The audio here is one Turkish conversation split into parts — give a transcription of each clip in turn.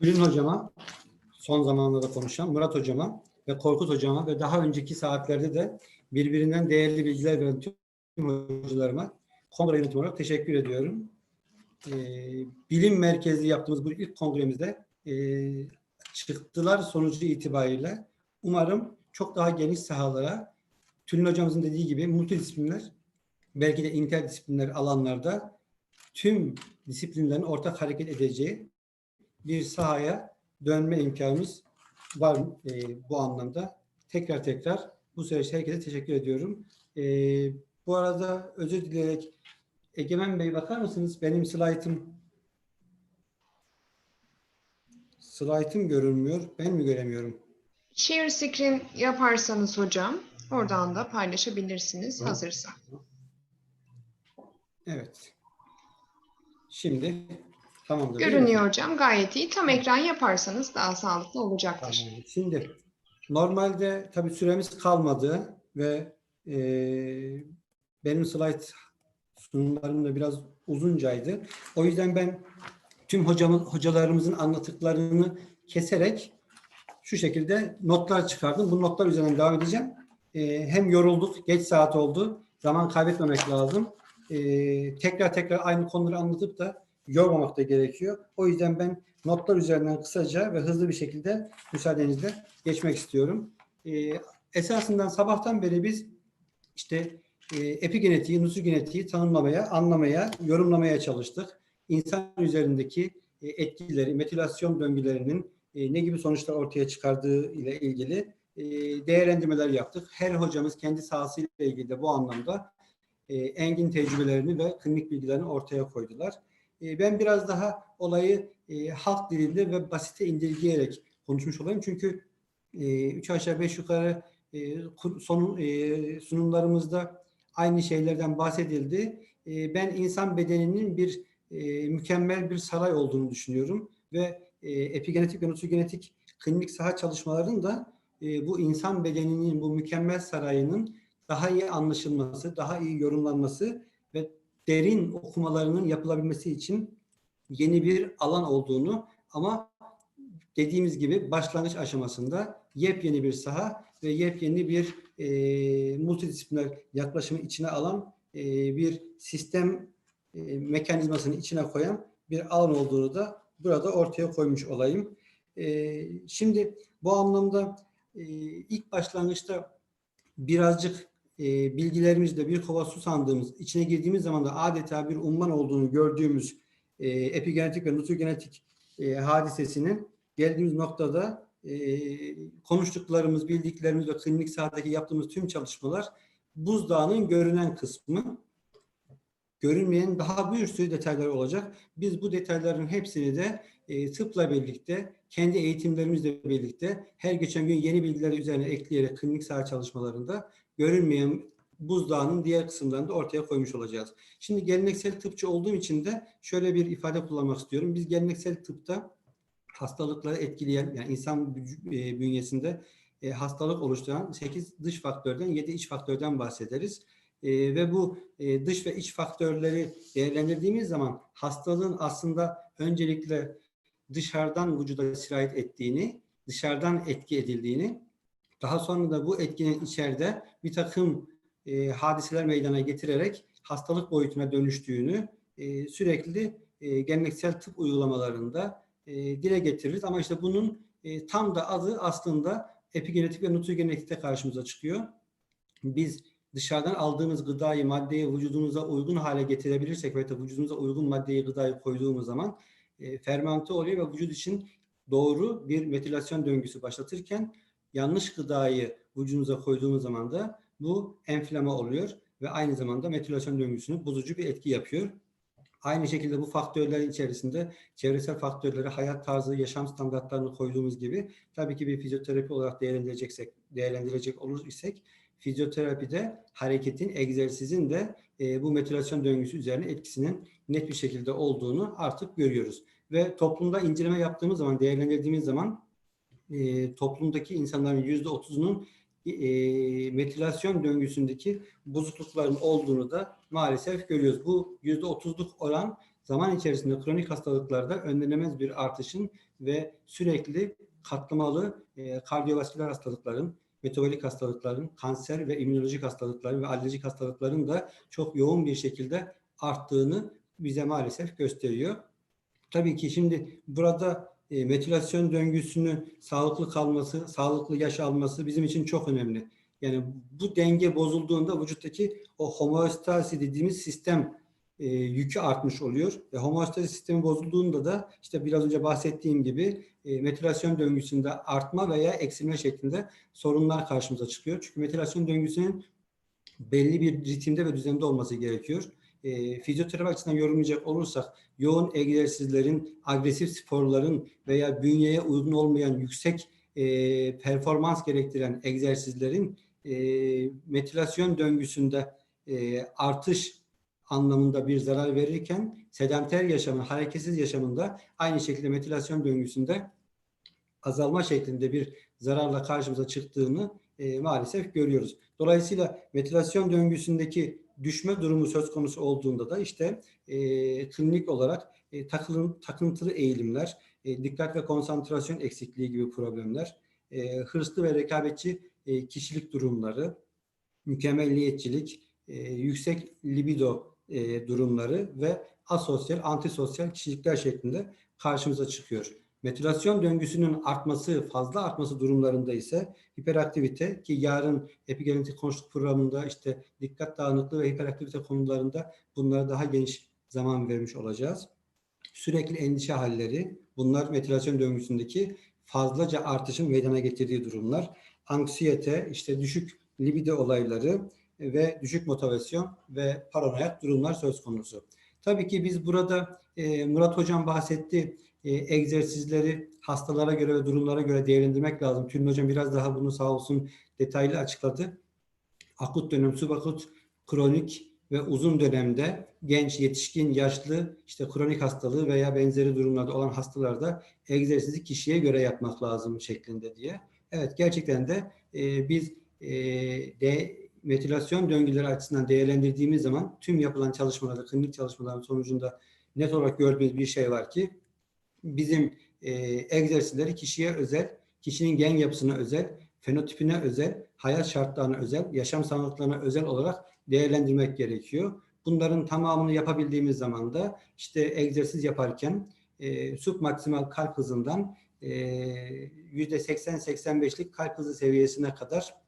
Tülin hocama, son zamanlarda konuşan Murat hocama ve Korkut hocama ve daha önceki saatlerde de birbirinden değerli bilgiler veren tüm hocalarıma kongre yönetimi olarak teşekkür ediyorum. Ee, bilim merkezli yaptığımız bu ilk kongremizde e, çıktılar sonucu itibariyle umarım çok daha geniş sahalara Tülin hocamızın dediği gibi multidisipliner belki de interdisipliner alanlarda tüm disiplinlerin ortak hareket edeceği bir sahaya dönme imkanımız var e, bu anlamda. Tekrar tekrar bu süreçte herkese teşekkür ediyorum. E, bu arada özür dileyerek Egemen Bey bakar mısınız? Benim slaytım slaytım görünmüyor. Ben mi göremiyorum? Share screen yaparsanız hocam oradan da paylaşabilirsiniz hazırsa. Evet. Şimdi tamamdır. Görünüyor hocam gayet iyi. Tam ekran yaparsanız daha sağlıklı olacaktır. Tamam. Şimdi normalde tabii süremiz kalmadı ve e, benim slide sunumlarım da biraz uzuncaydı. O yüzden ben tüm hocamız, hocalarımızın anlattıklarını keserek şu şekilde notlar çıkardım. Bu notlar üzerinden devam edeceğim. E, hem yorulduk, geç saat oldu. Zaman kaybetmemek lazım. E, tekrar tekrar aynı konuları anlatıp da yormamak da gerekiyor. O yüzden ben notlar üzerinden kısaca ve hızlı bir şekilde müsaadenizle geçmek istiyorum. Ee, esasından sabahtan beri biz işte e, epigenetiği, nusugenetiği tanımlamaya, anlamaya, yorumlamaya çalıştık. İnsan üzerindeki e, etkileri, metilasyon döngülerinin e, ne gibi sonuçlar ortaya çıkardığı ile ilgili e, değerlendirmeler yaptık. Her hocamız kendi sahasıyla ilgili de bu anlamda e, engin tecrübelerini ve klinik bilgilerini ortaya koydular. E, ben biraz daha olayı e, halk dilinde ve basite indirgeyerek konuşmuş olayım. Çünkü e, üç aşağı beş yukarı e, sonu, e, sunumlarımızda aynı şeylerden bahsedildi. Ben insan bedeninin bir mükemmel bir saray olduğunu düşünüyorum ve epigenetik ve nutrigenetik klinik saha çalışmalarının da bu insan bedeninin bu mükemmel sarayının daha iyi anlaşılması, daha iyi yorumlanması ve derin okumalarının yapılabilmesi için yeni bir alan olduğunu ama dediğimiz gibi başlangıç aşamasında yepyeni bir saha ve yepyeni bir e, multidisipliner yaklaşımı içine alan e, bir sistem e, mekanizmasını içine koyan bir alan olduğunu da burada ortaya koymuş olayım. E, şimdi bu anlamda e, ilk başlangıçta birazcık e, bilgilerimizle bir kova su sandığımız, içine girdiğimiz zaman da adeta bir umman olduğunu gördüğümüz e, epigenetik ve nutrigenetik e, hadisesinin geldiğimiz noktada e, konuştuklarımız, bildiklerimiz ve klinik sahadaki yaptığımız tüm çalışmalar buzdağının görünen kısmı. Görünmeyen daha bir sürü detaylar olacak. Biz bu detayların hepsini de e, tıpla birlikte, kendi eğitimlerimizle birlikte her geçen gün yeni bilgiler üzerine ekleyerek klinik saha çalışmalarında görünmeyen buzdağının diğer kısımlarını da ortaya koymuş olacağız. Şimdi geleneksel tıpçı olduğum için de şöyle bir ifade kullanmak istiyorum. Biz geleneksel tıpta hastalıkları etkileyen, yani insan e, bünyesinde e, hastalık oluşturan 8 dış faktörden 7 iç faktörden bahsederiz. E, ve bu e, dış ve iç faktörleri değerlendirdiğimiz zaman hastalığın aslında öncelikle dışarıdan vücuda sirayet ettiğini, dışarıdan etki edildiğini, daha sonra da bu etkinin içeride bir takım e, hadiseler meydana getirerek hastalık boyutuna dönüştüğünü e, sürekli e, geleneksel tıp uygulamalarında e, dile getiririz. Ama işte bunun e, tam da adı aslında epigenetik ve nutrigenetikte karşımıza çıkıyor. Biz dışarıdan aldığımız gıdayı, maddeyi vücudumuza uygun hale getirebilirsek ve de vücudumuza uygun maddeyi, gıdayı koyduğumuz zaman e, fermente oluyor ve vücut için doğru bir metilasyon döngüsü başlatırken yanlış gıdayı vücudumuza koyduğumuz zaman da bu enflama oluyor ve aynı zamanda metilasyon döngüsünü bozucu bir etki yapıyor. Aynı şekilde bu faktörlerin içerisinde çevresel faktörleri, hayat tarzı, yaşam standartlarını koyduğumuz gibi tabii ki bir fizyoterapi olarak değerlendireceksek, değerlendirecek olur isek fizyoterapide hareketin, egzersizin de e, bu metilasyon döngüsü üzerine etkisinin net bir şekilde olduğunu artık görüyoruz. Ve toplumda inceleme yaptığımız zaman, değerlendirdiğimiz zaman e, toplumdaki insanların yüzde otuzunun e, metilasyon döngüsündeki bozuklukların olduğunu da maalesef görüyoruz. Bu yüzde otuzluk oran zaman içerisinde kronik hastalıklarda önlenemez bir artışın ve sürekli katlamalı e, kardiyovasküler hastalıkların, metabolik hastalıkların, kanser ve immünolojik hastalıkların ve alerjik hastalıkların da çok yoğun bir şekilde arttığını bize maalesef gösteriyor. Tabii ki şimdi burada e, metilasyon döngüsünün sağlıklı kalması, sağlıklı yaş alması bizim için çok önemli. Yani bu denge bozulduğunda vücuttaki o homeostasi dediğimiz sistem e, yükü artmış oluyor. Ve homeostasi sistemi bozulduğunda da işte biraz önce bahsettiğim gibi e, metilasyon döngüsünde artma veya eksilme şeklinde sorunlar karşımıza çıkıyor. Çünkü metilasyon döngüsünün belli bir ritimde ve düzende olması gerekiyor. E, fizyoterapi açısından yorumlayacak olursak yoğun egzersizlerin, agresif sporların veya bünyeye uygun olmayan yüksek e, performans gerektiren egzersizlerin e, metilasyon döngüsünde e, artış anlamında bir zarar verirken sedanter yaşamın, hareketsiz yaşamında aynı şekilde metilasyon döngüsünde azalma şeklinde bir zararla karşımıza çıktığını e, maalesef görüyoruz. Dolayısıyla metilasyon döngüsündeki düşme durumu söz konusu olduğunda da işte e, klinik olarak e, takılın, takıntılı eğilimler, e, dikkat ve konsantrasyon eksikliği gibi problemler, e, hırslı ve rekabetçi e, kişilik durumları, mükemmelliyetçilik, e, yüksek libido e, durumları ve asosyal, antisosyal kişilikler şeklinde karşımıza çıkıyor. Metilasyon döngüsünün artması, fazla artması durumlarında ise hiperaktivite ki yarın epigenetik konuştuk programında işte dikkat dağınıklığı ve hiperaktivite konularında bunlara daha geniş zaman vermiş olacağız. Sürekli endişe halleri, bunlar metilasyon döngüsündeki fazlaca artışın meydana getirdiği durumlar. Anksiyete, işte düşük libido olayları ve düşük motivasyon ve paranoyak durumlar söz konusu. Tabii ki biz burada e, Murat Hocam bahsetti e, egzersizleri hastalara göre ve durumlara göre değerlendirmek lazım. Tülin Hocam biraz daha bunu sağ olsun detaylı açıkladı. Akut dönem, subakut, kronik ve uzun dönemde genç, yetişkin, yaşlı, işte kronik hastalığı veya benzeri durumlarda olan hastalarda egzersizi kişiye göre yapmak lazım şeklinde diye. Evet gerçekten de e, biz e, de metilasyon döngüleri açısından değerlendirdiğimiz zaman tüm yapılan çalışmalarda, klinik çalışmaların sonucunda net olarak gördüğümüz bir şey var ki bizim e, egzersizleri kişiye özel, kişinin gen yapısına özel, fenotipine özel, hayat şartlarına özel, yaşam sağlıklarına özel olarak değerlendirmek gerekiyor. Bunların tamamını yapabildiğimiz zaman da işte egzersiz yaparken e, submaksimal kalp hızından e, %80-85'lik kalp hızı seviyesine kadar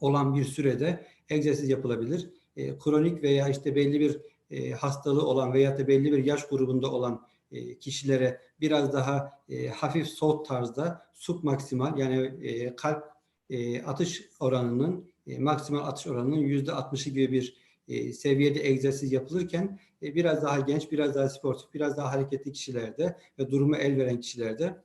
olan bir sürede egzersiz yapılabilir. E, kronik veya işte belli bir e, hastalığı olan veya da belli bir yaş grubunda olan e, kişilere biraz daha e, hafif soğuk tarzda submaksimal yani e, kalp e, atış oranının e, maksimal atış oranının yüzde 60'ı gibi bir e, seviyede egzersiz yapılırken e, biraz daha genç, biraz daha sportif, biraz daha hareketli kişilerde ve durumu el veren kişilerde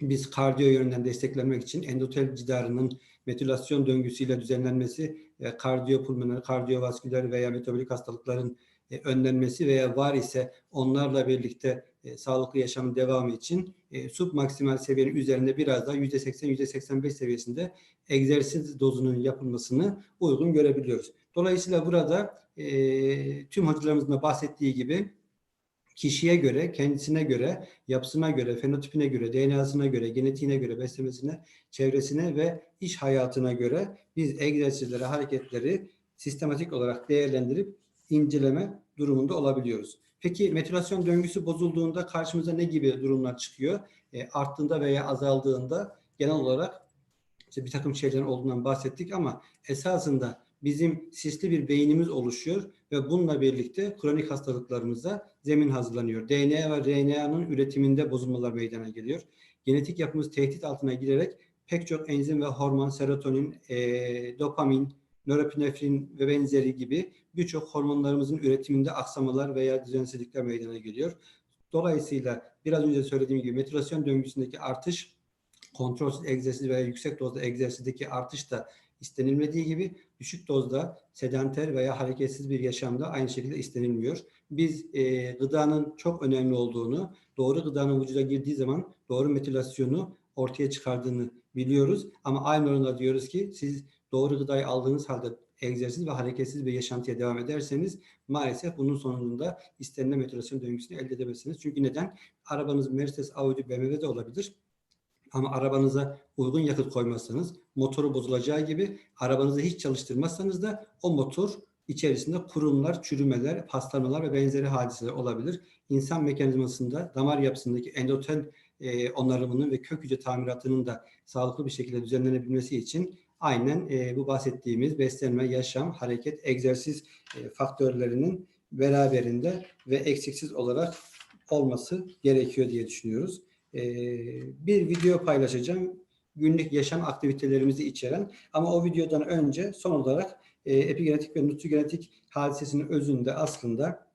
biz kardiyo yönünden desteklenmek için endotel cidarının metilasyon döngüsüyle düzenlenmesi, e, kardiyopulmoner, kardiyovasküler veya metabolik hastalıkların e, önlenmesi veya var ise onlarla birlikte e, sağlıklı yaşamın devamı için e, submaksimal seviyenin üzerinde biraz daha %80, %85 seviyesinde egzersiz dozunun yapılmasını uygun görebiliyoruz. Dolayısıyla burada e, tüm hocalarımızın da bahsettiği gibi kişiye göre, kendisine göre, yapısına göre, fenotipine göre, DNA'sına göre, genetiğine göre, beslemesine, çevresine ve iş hayatına göre biz egzersizleri, hareketleri sistematik olarak değerlendirip inceleme durumunda olabiliyoruz. Peki metilasyon döngüsü bozulduğunda karşımıza ne gibi durumlar çıkıyor? E, arttığında veya azaldığında genel olarak işte bir takım şeylerin olduğundan bahsettik ama esasında bizim sisli bir beynimiz oluşuyor ve bununla birlikte kronik hastalıklarımıza zemin hazırlanıyor. DNA ve RNA'nın üretiminde bozulmalar meydana geliyor. Genetik yapımız tehdit altına girerek pek çok enzim ve hormon, serotonin, e, dopamin, nöropinefrin ve benzeri gibi birçok hormonlarımızın üretiminde aksamalar veya düzensizlikler meydana geliyor. Dolayısıyla biraz önce söylediğim gibi metilasyon döngüsündeki artış kontrolsüz egzersiz veya yüksek dozda egzersizdeki artış da istenilmediği gibi düşük dozda sedanter veya hareketsiz bir yaşamda aynı şekilde istenilmiyor. Biz e, gıdanın çok önemli olduğunu, doğru gıdanın vücuda girdiği zaman doğru metilasyonu ortaya çıkardığını biliyoruz. Ama aynı oranda diyoruz ki siz doğru gıdayı aldığınız halde egzersiz ve hareketsiz bir yaşantıya devam ederseniz maalesef bunun sonunda istenilen motivasyon döngüsünü elde edemezsiniz. Çünkü neden? Arabanız Mercedes, Audi, BMW de olabilir. Ama arabanıza uygun yakıt koymazsanız motoru bozulacağı gibi arabanızı hiç çalıştırmazsanız da o motor içerisinde kurumlar, çürümeler, paslanmalar ve benzeri hadiseler olabilir. İnsan mekanizmasında damar yapısındaki endotel e, onarımının ve kök hücre tamiratının da sağlıklı bir şekilde düzenlenebilmesi için aynen e, bu bahsettiğimiz beslenme, yaşam, hareket, egzersiz e, faktörlerinin beraberinde ve eksiksiz olarak olması gerekiyor diye düşünüyoruz. E, bir video paylaşacağım. Günlük yaşam aktivitelerimizi içeren ama o videodan önce son olarak e, epigenetik ve nutrigenetik hadisesinin özünde aslında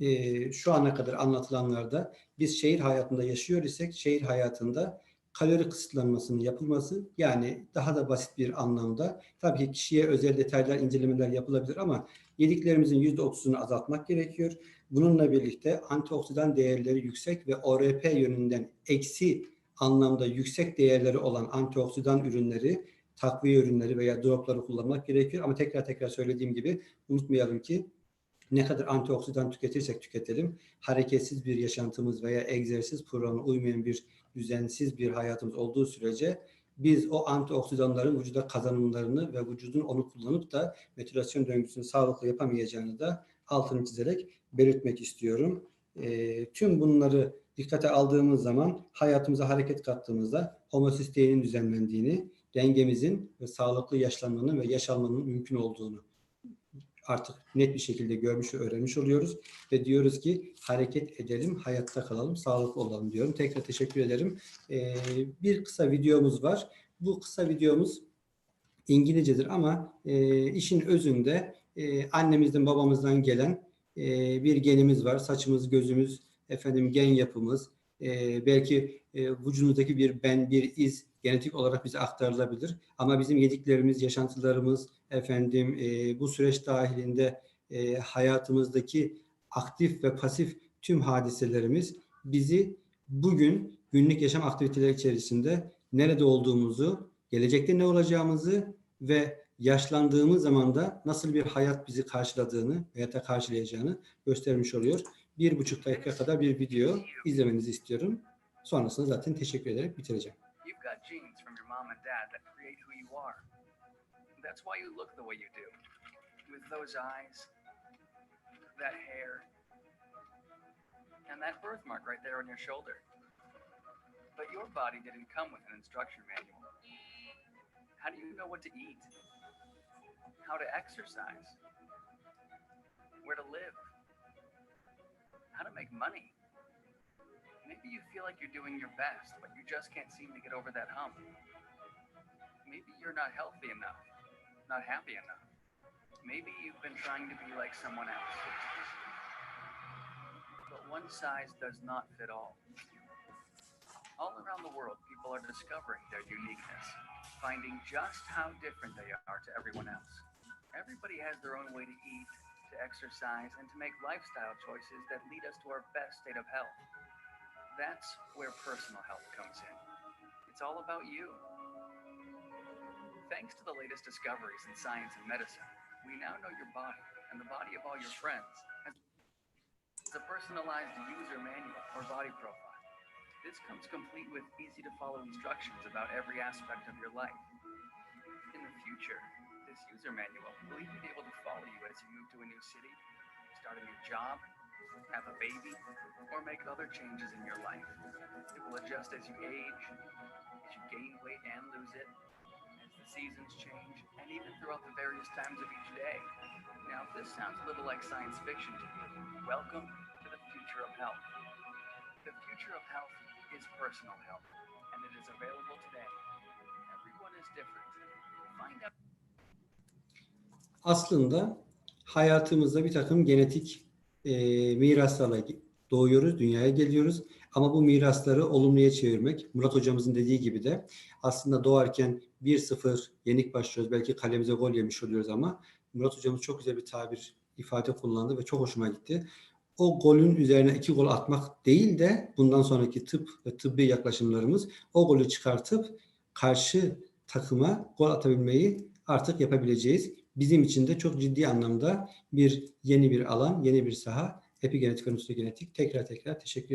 e, şu ana kadar anlatılanlarda biz şehir hayatında yaşıyor isek şehir hayatında kalori kısıtlanmasının yapılması yani daha da basit bir anlamda tabii ki kişiye özel detaylar incelemeler yapılabilir ama yediklerimizin %30'unu azaltmak gerekiyor. Bununla birlikte antioksidan değerleri yüksek ve ORP yönünden eksi anlamda yüksek değerleri olan antioksidan ürünleri, takviye ürünleri veya dropları kullanmak gerekiyor. Ama tekrar tekrar söylediğim gibi unutmayalım ki ne kadar antioksidan tüketirsek tüketelim, hareketsiz bir yaşantımız veya egzersiz programına uymayan bir düzensiz bir hayatımız olduğu sürece biz o antioksidanların vücuda kazanımlarını ve vücudun onu kullanıp da metilasyon döngüsünü sağlıklı yapamayacağını da altını çizerek belirtmek istiyorum. E, tüm bunları dikkate aldığımız zaman hayatımıza hareket kattığımızda homosisteinin düzenlendiğini, dengemizin ve sağlıklı yaşlanmanın ve yaş almanın mümkün olduğunu artık net bir şekilde görmüş ve öğrenmiş oluyoruz. Ve diyoruz ki hareket edelim, hayatta kalalım, sağlıklı olalım diyorum. Tekrar teşekkür ederim. Ee, bir kısa videomuz var. Bu kısa videomuz İngilizcedir ama e, işin özünde e, annemizden babamızdan gelen e, bir genimiz var. Saçımız, gözümüz, efendim gen yapımız, e, belki e, vücudumuzdaki bir ben, bir iz genetik olarak bize aktarılabilir. Ama bizim yediklerimiz, yaşantılarımız, efendim e, bu süreç dahilinde e, hayatımızdaki aktif ve pasif tüm hadiselerimiz bizi bugün günlük yaşam aktiviteleri içerisinde nerede olduğumuzu, gelecekte ne olacağımızı ve yaşlandığımız zaman da nasıl bir hayat bizi karşıladığını veya da karşılayacağını göstermiş oluyor. Bir buçuk dakika kadar bir video izlemenizi istiyorum. Sonrasında zaten teşekkür ederek bitireceğim. That's why you look the way you do. With those eyes, that hair, and that birthmark right there on your shoulder. But your body didn't come with an instruction manual. How do you know what to eat? How to exercise? Where to live? How to make money? Maybe you feel like you're doing your best, but you just can't seem to get over that hump. Maybe you're not healthy enough, not happy enough. Maybe you've been trying to be like someone else. But one size does not fit all. All around the world, people are discovering their uniqueness, finding just how different they are to everyone else. Everybody has their own way to eat, to exercise, and to make lifestyle choices that lead us to our best state of health. That's where personal health comes in. It's all about you. Thanks to the latest discoveries in science and medicine, we now know your body and the body of all your friends as a personalized user manual or body profile. This comes complete with easy to follow instructions about every aspect of your life. In the future, this user manual will even be able to follow you as you move to a new city, start a new job, have a baby, or make other changes in your life. It will adjust as you age, as you gain weight and lose it, as the seasons change, and even throughout the various times of each day. Now, if this sounds a little like science fiction to you, welcome to the future of health. The future of health is personal health, and it is available today. Everyone is different. Find out. Aslında hayatımızda bir takım genetik e, miraslarla doğuyoruz, dünyaya geliyoruz. Ama bu mirasları olumluya çevirmek, Murat hocamızın dediği gibi de aslında doğarken 1-0 yenik başlıyoruz. Belki kalemize gol yemiş oluyoruz ama Murat hocamız çok güzel bir tabir, ifade kullandı ve çok hoşuma gitti. O golün üzerine iki gol atmak değil de bundan sonraki tıp ve tıbbi yaklaşımlarımız o golü çıkartıp karşı takıma gol atabilmeyi artık yapabileceğiz. bizim için de çok ciddi anlamda bir yeni bir alan, yeni bir saha. Epigenetik ve nüslogenetik. Tekrar tekrar teşekkür